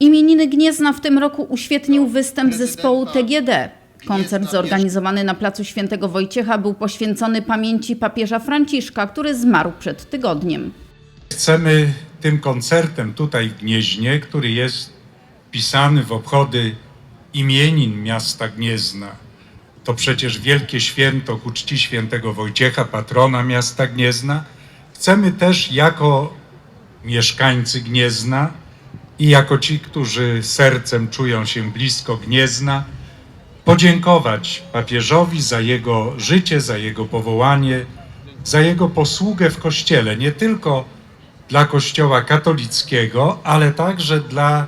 Imieniny Gniezna w tym roku uświetnił występ zespołu TGD. Koncert zorganizowany na placu Świętego Wojciecha był poświęcony pamięci papieża Franciszka, który zmarł przed tygodniem. Chcemy tym koncertem tutaj w Gnieźnie, który jest pisany w obchody imienin miasta Gniezna. To przecież wielkie święto ku czci świętego Wojciecha, patrona miasta Gniezna. Chcemy też jako mieszkańcy Gniezna i jako ci, którzy sercem czują się blisko Gniezna, podziękować papieżowi za jego życie, za jego powołanie, za jego posługę w Kościele, nie tylko dla Kościoła katolickiego, ale także dla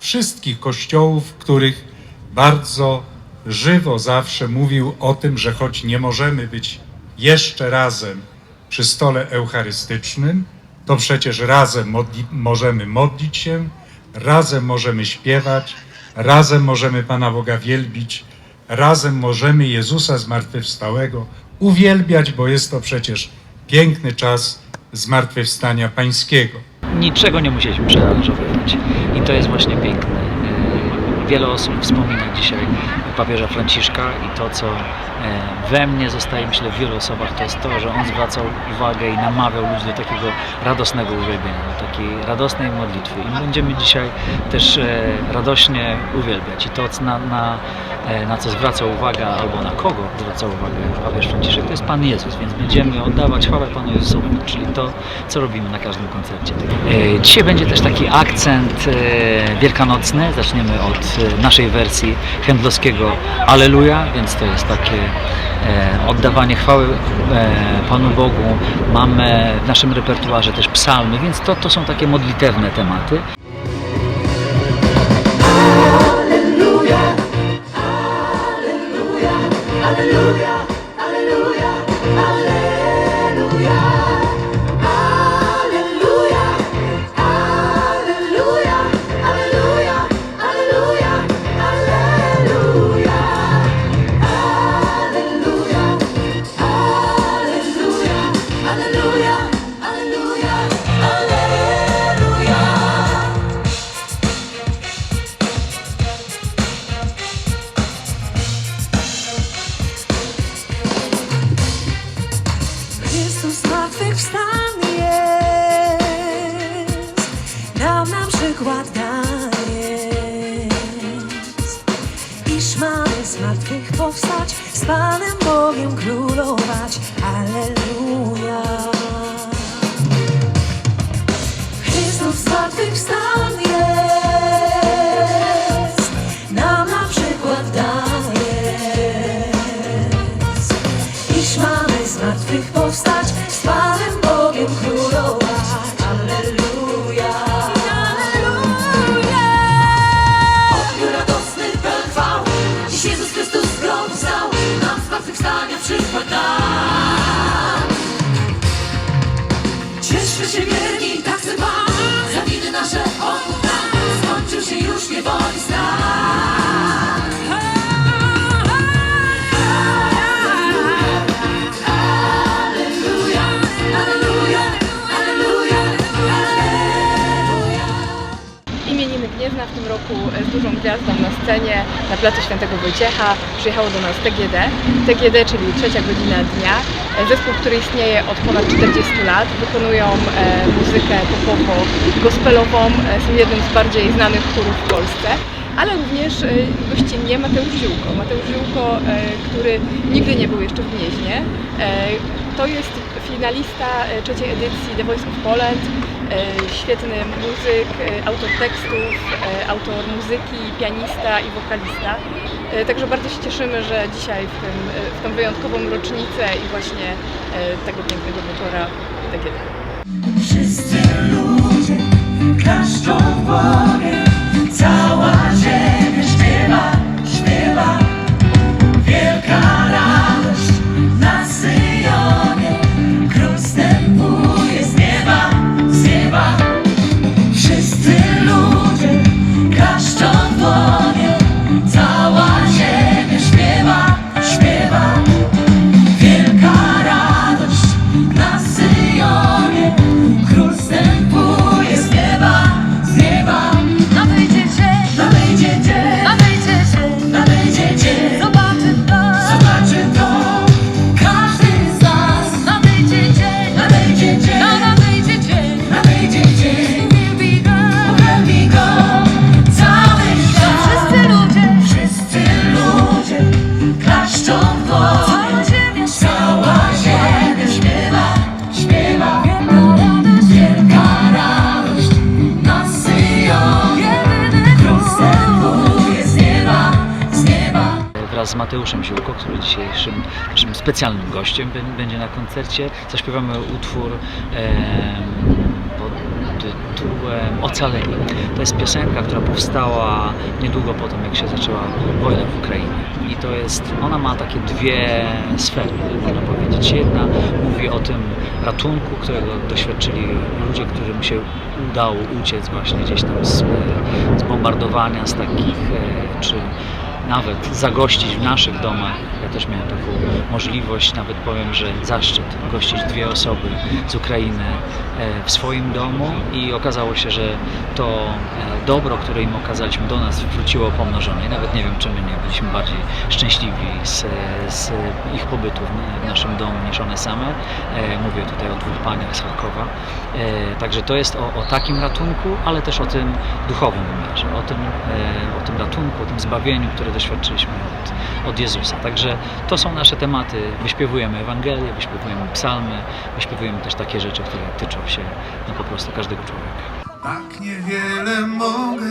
wszystkich kościołów, w których bardzo żywo zawsze mówił o tym, że choć nie możemy być jeszcze razem przy stole eucharystycznym, to przecież razem modli- możemy modlić się, razem możemy śpiewać, razem możemy Pana Boga wielbić, razem możemy Jezusa zmartwychwstałego uwielbiać, bo jest to przecież piękny czas zmartwychwstania Pańskiego. niczego nie musieliśmy przearanżowywać. I to jest właśnie piękne. Wiele osób wspomina dzisiaj papieża Franciszka i to, co e, we mnie zostaje, myślę, w wielu osobach, to jest to, że on zwracał uwagę i namawiał ludzi do takiego radosnego uwielbienia, do takiej radosnej modlitwy. I my będziemy dzisiaj też e, radośnie uwielbiać. I to, na, na, e, na co zwraca uwagę, albo na kogo zwraca uwagę papież Franciszek, to jest Pan Jezus, więc będziemy oddawać chwałę Panu Jezusowi, czyli to, co robimy na każdym koncercie. Dzisiaj będzie też taki akcent wielkanocny. Zaczniemy od naszej wersji Aleluja, więc to jest takie e, oddawanie chwały e, Panu Bogu. Mamy w naszym repertuarze też psalmy, więc to, to są takie modlitewne tematy. Chrystus iż mamy z martwych powstać, z Panem Bogiem królować. Alleluja. Chrystus zmartwychwstany jest, się tak nasze Skończył się już stan. Imieniny Gniezna w tym roku z dużą gwiazdą na scenie na placu Świętego Wojciecha. Przyjechało do nas TGD. TGD, czyli trzecia godzina dnia. E, Zespół, który istnieje od ponad 40 lat. Wykonują e, muzykę popowo-gospelową. E, Są jednym z bardziej znanych chórów w Polsce. Ale również e, gościnnie Mateusz Ziółko. Mateusz Ziółko, e, który nigdy nie był jeszcze w Gnieźnie. E, To jest finalista e, trzeciej edycji The Voice of Poland. E, Świetny muzyk, e, autor tekstów, e, autor muzyki, pianista i wokalista. Także bardzo się cieszymy, że dzisiaj w, tym, w tą wyjątkową rocznicę i właśnie tego pięknego wieczora takie Wszyscy ludzie klaszczą w Mateuszem Ziółko, który dzisiejszym naszym specjalnym gościem bę- będzie na koncercie. Zaśpiewamy utwór pod tytułem Ocaleni. To jest piosenka, która powstała niedługo po tym, jak się zaczęła wojna w Ukrainie. I to jest, ona ma takie dwie sfery, można powiedzieć. Jedna mówi o tym ratunku, którego doświadczyli ludzie, którym się udało uciec właśnie gdzieś tam z, z bombardowania, z takich, e, czy nawet zagościć w naszych domach. Ja też miałem taką możliwość, nawet powiem, że zaszczyt gościć dwie osoby z Ukrainy e, w swoim domu i okazało się, że to e, dobro, które im okazaliśmy do nas wróciło pomnożone. I nawet nie wiem, czy my nie byliśmy bardziej szczęśliwi z, z ich pobytu w, naszym domu niż one same. E, Mówię tutaj o dwóch paniach z Charkowa. E, Także to jest o, o takim ratunku, ale też o tym duchowym wymiarze, o tym, o tym ratunku, o tym zbawieniu, które doświadczyliśmy od, od Jezusa. Także to są nasze tematy. Wyśpiewujemy Ewangelię, wyśpiewujemy psalmy, wyśpiewujemy też takie rzeczy, które tyczą się no, po prostu każdego człowieka. Tak niewiele mogę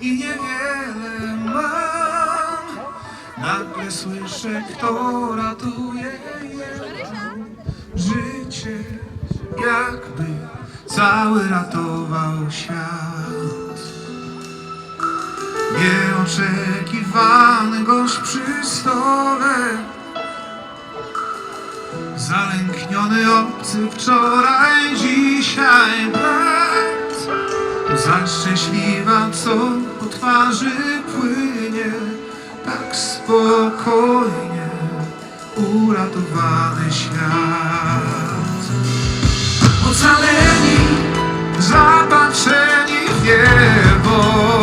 i niewiele mam. Nagle słyszę, kto ratuje życie, jakby cały ratował świat. Nieoczekiwany gość przy stole. Zalękniony obcy wczoraj, dzisiaj brat. Za szczęśliwa, co po twarzy płynie Tak spokojnie uratowany świat. Ocaleni, zapatrzeni w niebo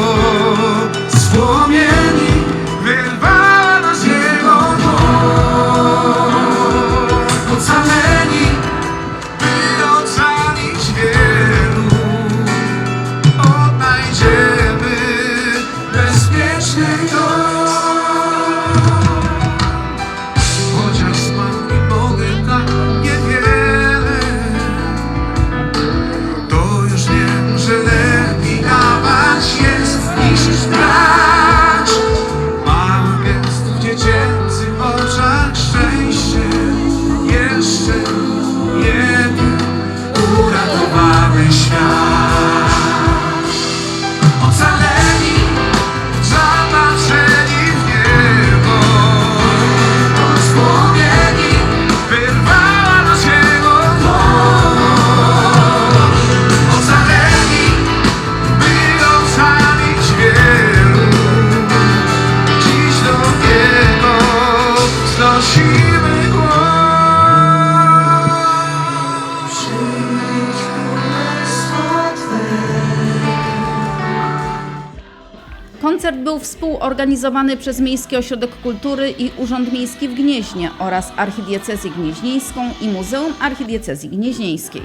Koncert był współorganizowany przez Miejski Ośrodek Kultury i Urząd Miejski w Gnieźnie oraz Archidiecezję Gnieźnieńską i Muzeum Archidiecezji Gnieźnieńskiej.